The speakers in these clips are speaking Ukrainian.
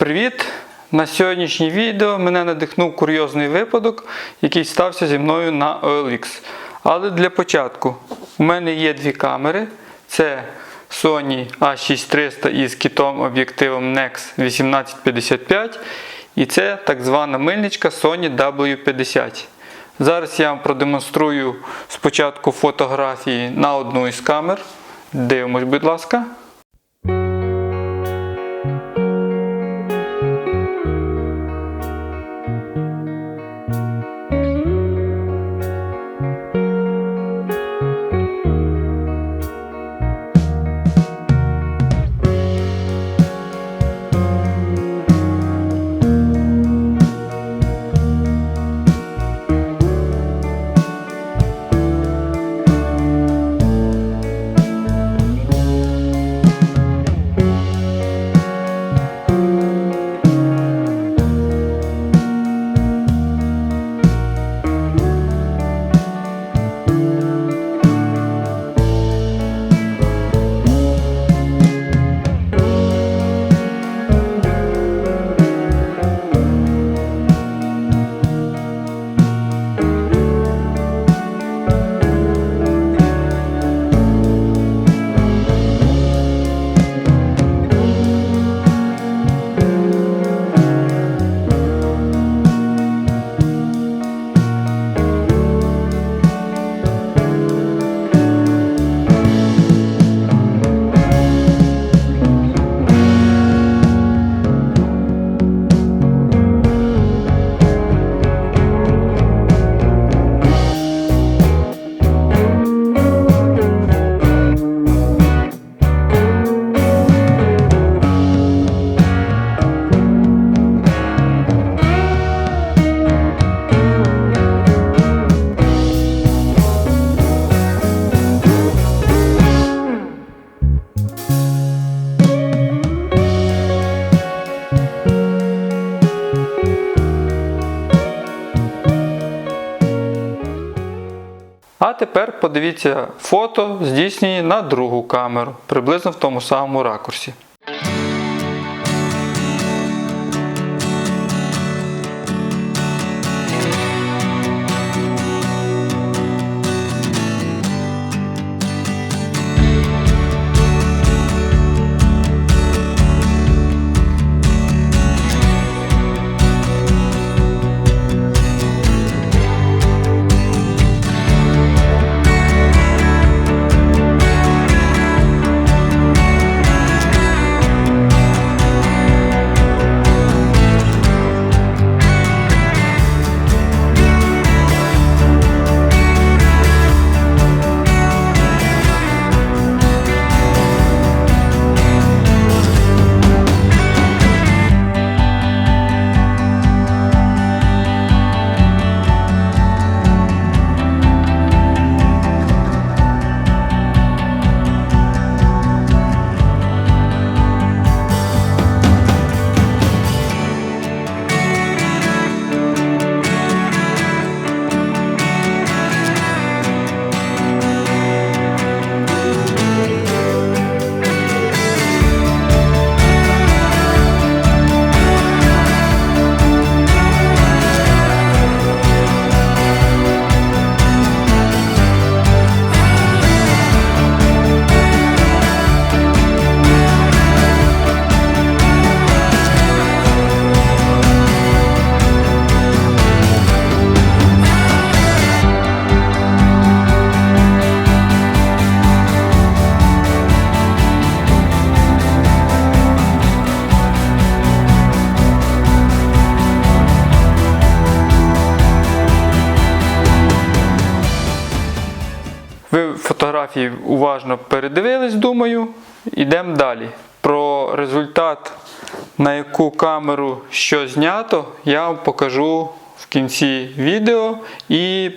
Привіт! На сьогоднішнє відео мене надихнув курйозний випадок, який стався зі мною на OLX. Але для початку у мене є дві камери. Це Sony A6300 із китом об'єктивом NEX 1855 і це так звана мильничка Sony W50. Зараз я вам продемонструю спочатку фотографії на одну із камер. Дивимось, будь ласка. А тепер подивіться фото, здійснені на другу камеру, приблизно в тому самому ракурсі. Фотографії уважно передивились, думаю. Йдемо далі. Про результат, на яку камеру що знято, я вам покажу в кінці відео і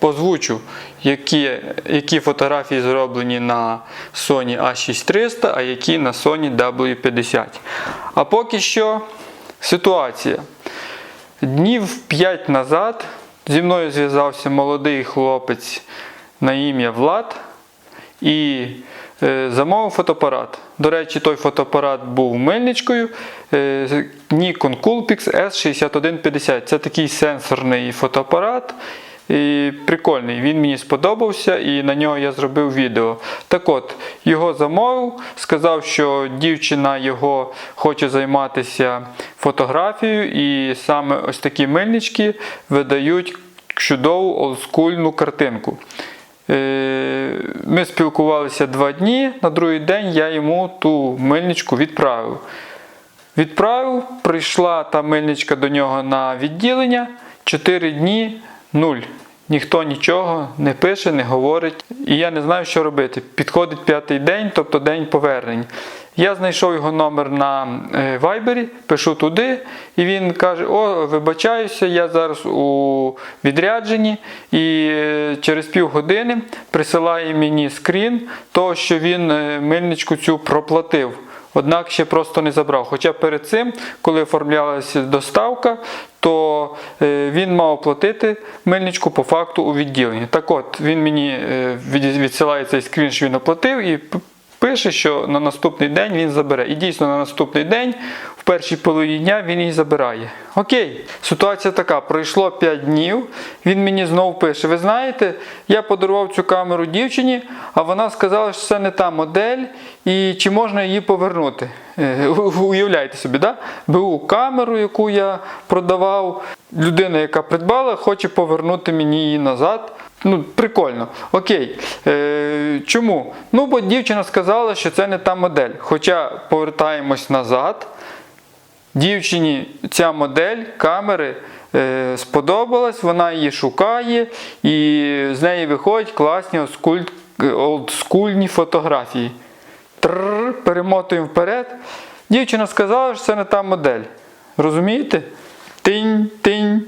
озвучу, які, які фотографії зроблені на Sony A6300, а які на Sony W50. А поки що ситуація. Днів 5 назад зі мною зв'язався молодий хлопець на ім'я Влад і е, замовив фотоапарат. До речі, той фотоапарат був мильничкою е, Nikon Coolpix S6150. Це такий сенсорний фотоапарат. І прикольний, він мені сподобався, і на нього я зробив відео. Так от, його замовив, сказав, що дівчина його хоче займатися фотографією, і саме ось такі мильнички видають чудову олдскульну картинку. Е, Ми спілкувалися два дні. На другий день я йому ту мильничку відправив. Відправив, прийшла та мильничка до нього на відділення. Чотири дні нуль. Ніхто нічого не пише, не говорить. І я не знаю, що робити. Підходить п'ятий день, тобто день повернень. Я знайшов його номер на е, Вайбері, пишу туди, і він каже: О, вибачаюся, я зараз у відрядженні, і е, через півгодини присилає мені скрін того, що він е, мильничку цю проплатив. Однак ще просто не забрав. Хоча перед цим, коли оформлялася доставка, то е, він мав оплатити мильничку по факту у відділенні. Так от, він мені е, відсилає цей скрін, що він оплатив, і пише, що на наступний день він забере. І дійсно на наступний день, в першій половині дня, він її забирає. Окей, ситуація така: пройшло 5 днів. Він мені знову пише: Ви знаєте, я подарував цю камеру дівчині, а вона сказала, що це не та модель, і чи можна її повернути. Е, Уявляєте собі, да? БУ камеру, яку я продавав, людина, яка придбала, хоче повернути мені її назад. Ну, прикольно. Окей. Е, чому? Ну, бо дівчина сказала, що це не та модель. Хоча повертаємось назад. Дівчині ця модель камери е, сподобалась, вона її шукає, і з неї виходять класні олдскуль- олдскульні фотографії. Трррр, перемотуємо вперед. Дівчина сказала, що це не та модель. Розумієте? Тинь, тинь.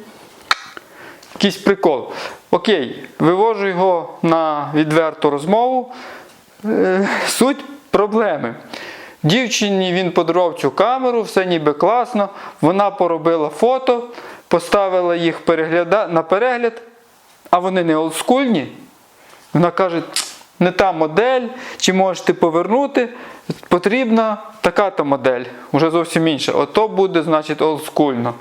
Якийсь прикол. Окей, вивожу його на відверту розмову. Е, Суть проблеми. Дівчині він подарував цю камеру, все ніби класно. Вона поробила фото, поставила їх перегляда... на перегляд, а вони не олдскульні. Вона каже, не та модель, чи можете повернути, потрібна така-то модель, уже зовсім інша. Ото буде, значить, олдскульно.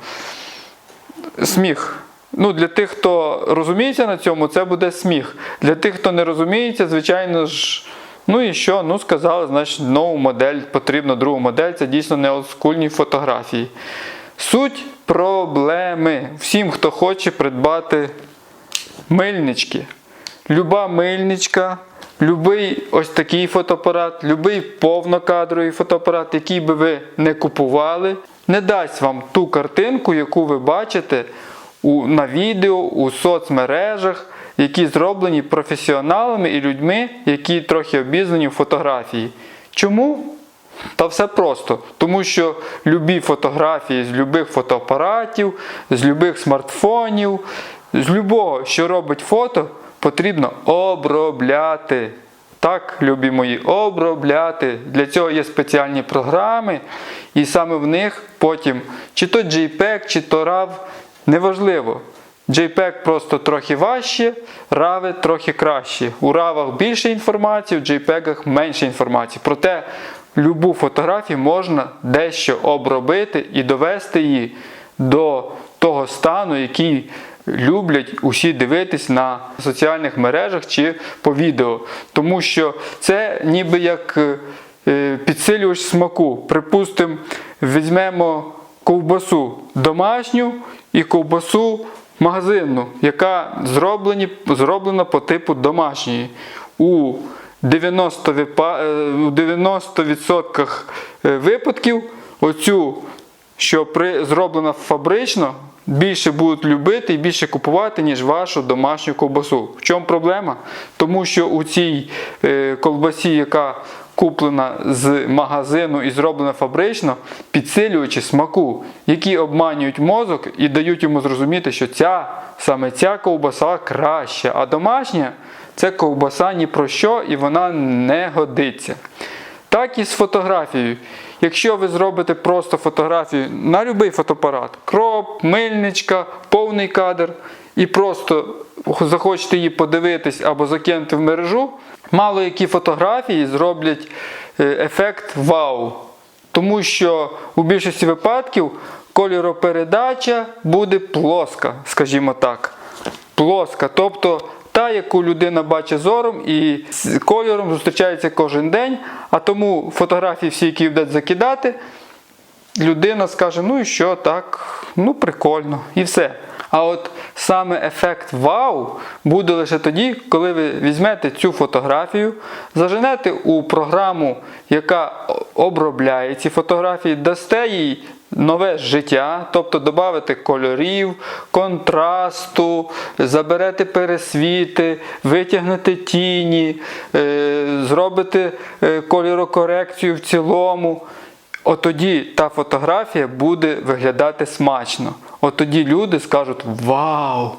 Сміх. Ну, для тих, хто розуміється на цьому, це буде сміх. Для тих, хто не розуміється, звичайно ж. Ну і що? Ну, сказали, значить, нову модель, потрібно другу модель, це дійсно не олдскульні фотографії. Суть проблеми. Всім, хто хоче придбати мильнички. Люба мильничка, любий ось такий фотоапарат, любий повнокадровий фотоапарат, який би ви не купували, не дасть вам ту картинку, яку ви бачите у, на відео, у соцмережах, які зроблені професіоналами і людьми, які трохи обізнані в фотографії. Чому? Та все просто. Тому що любі фотографії з любих фотоапаратів, з любих смартфонів, з любого, що робить фото, потрібно обробляти. Так, любі мої, обробляти. Для цього є спеціальні програми, і саме в них потім, чи то JPEG, чи то RAW, неважливо. JPEG просто трохи важче, RAW трохи краще. У RAW більше інформації, в JPEG менше інформації. Проте любу фотографію можна дещо обробити і довести її до того стану, який люблять усі дивитись на соціальних мережах чи по відео. Тому що це ніби як е, підсилювач смаку. Припустимо, візьмемо ковбасу домашню і ковбасу магазинну, яка зроблені, зроблена по типу домашньої. У 90%, випа- е, у 90% випадків оцю, що при, зроблена фабрично, більше будуть любити і більше купувати, ніж вашу домашню ковбасу. В чому проблема? Тому що у цій е, ковбасі, яка куплена з магазину і зроблена фабрично, підсилювачі смаку, які обманюють мозок і дають йому зрозуміти, що ця саме ця ковбаса краща, а домашня це ковбаса ні про що і вона не годиться. Так і з фотографією. Якщо ви зробите просто фотографію на будь-який фотоапарат, кроп, мильничка, повний кадр, і просто захочете її подивитись або закинути в мережу, мало які фотографії зроблять е, ефект вау. Тому що у більшості випадків кольоропередача буде плоска, скажімо так. Плоска. Тобто та, яку людина бачить зором і з кольором зустрічається кожен день, а тому фотографії всі, які будуть закидати, людина скаже, ну і що, так, ну прикольно, і все. А от саме ефект вау буде лише тоді, коли ви візьмете цю фотографію, заженете у програму, яка обробляє ці фотографії, дасте їй нове життя, тобто додавите кольорів, контрасту, заберете пересвіти, витягнете тіні, е, зробите е, кольорокорекцію в цілому. От тоді та фотографія буде виглядати смачно. От тоді люди скажуть Вау!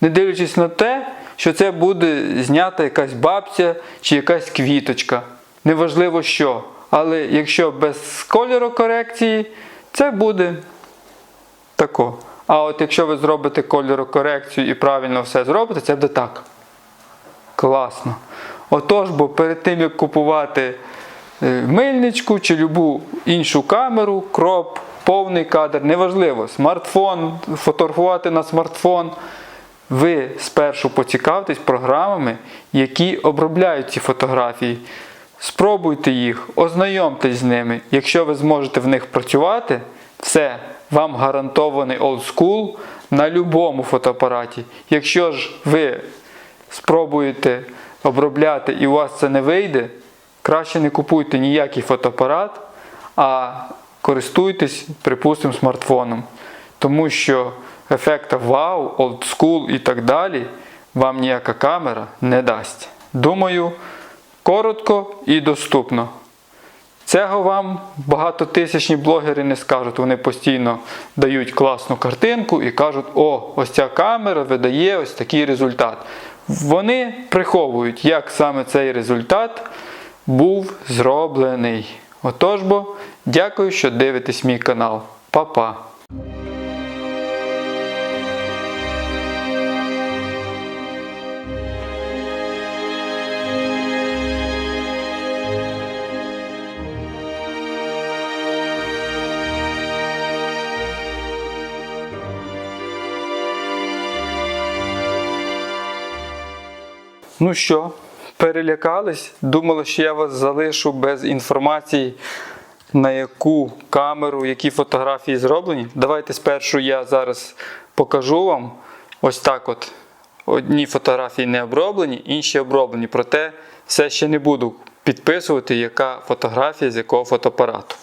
Не дивлячись на те, що це буде знята якась бабця чи якась квіточка. Неважливо що. Але якщо без кольорокорекції, це буде тако. А от якщо ви зробите кольорокорекцію і правильно все зробите, це буде так. Класно. Отож, бо перед тим як купувати мильничку чи любу іншу камеру, кроп, повний кадр, неважливо, смартфон, фотографувати на смартфон. Ви спершу поцікавтесь програмами, які обробляють ці фотографії. Спробуйте їх, ознайомтесь з ними. Якщо ви зможете в них працювати, все, вам гарантований олдскул на будь-якому фотоапараті. Якщо ж ви спробуєте обробляти і у вас це не вийде, краще не купуйте ніякий фотоапарат, а користуйтесь, припустимо, смартфоном. Тому що ефекта вау, олдскул і так далі вам ніяка камера не дасть. Думаю, коротко і доступно. Цього вам багатотисячні блогери не скажуть. Вони постійно дають класну картинку і кажуть, о, ось ця камера видає ось такий результат. Вони приховують, як саме цей результат був зроблений. Отож бо, дякую, що дивитесь мій канал. Па-па! Ну що, перелякались? Думали, що я вас залишу без інформації, на яку камеру, які фотографії зроблені. Давайте спершу я зараз покажу вам ось так от. Одні фотографії не оброблені, інші оброблені. Проте все ще не буду підписувати, яка фотографія з якого фотоапарату.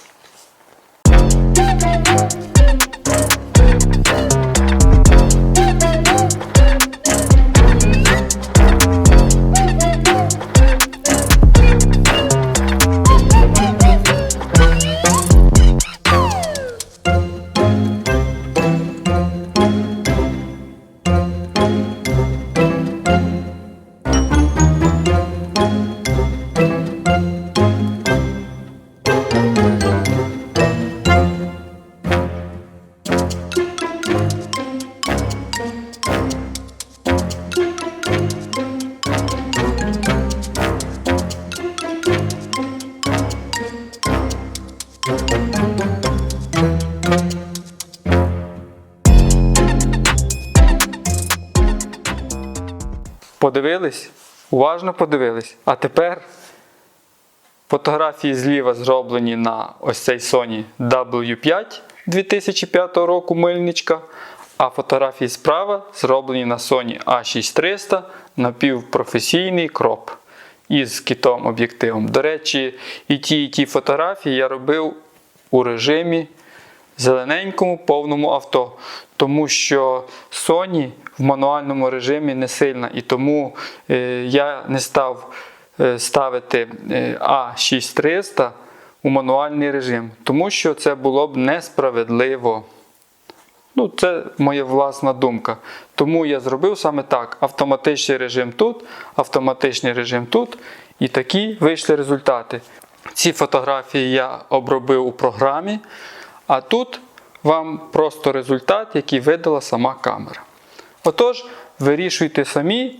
Подивились? Уважно подивились. А тепер фотографії зліва зроблені на ось цей Sony W5 2005 року мильничка. А фотографії справа зроблені на Sony A6300 напівпрофесійний кроп із китом об'єктивом. До речі, і ті, і ті фотографії я робив у режимі зелененькому повному авто. Тому що Sony в мануальному режимі не сильна. І тому е, я не став е, ставити е, А6300 у мануальний режим, тому що це було б несправедливо. Ну, це моя власна думка. Тому я зробив саме так: автоматичний режим тут, автоматичний режим тут. І такі вийшли результати. Ці фотографії я обробив у програмі, а тут вам просто результат, який видала сама камера. Отож, вирішуйте самі.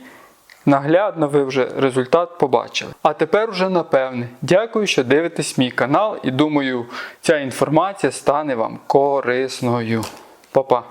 Наглядно ви вже результат побачили. А тепер уже напевне. Дякую, що дивитесь мій канал і думаю, ця інформація стане вам корисною. Па-па!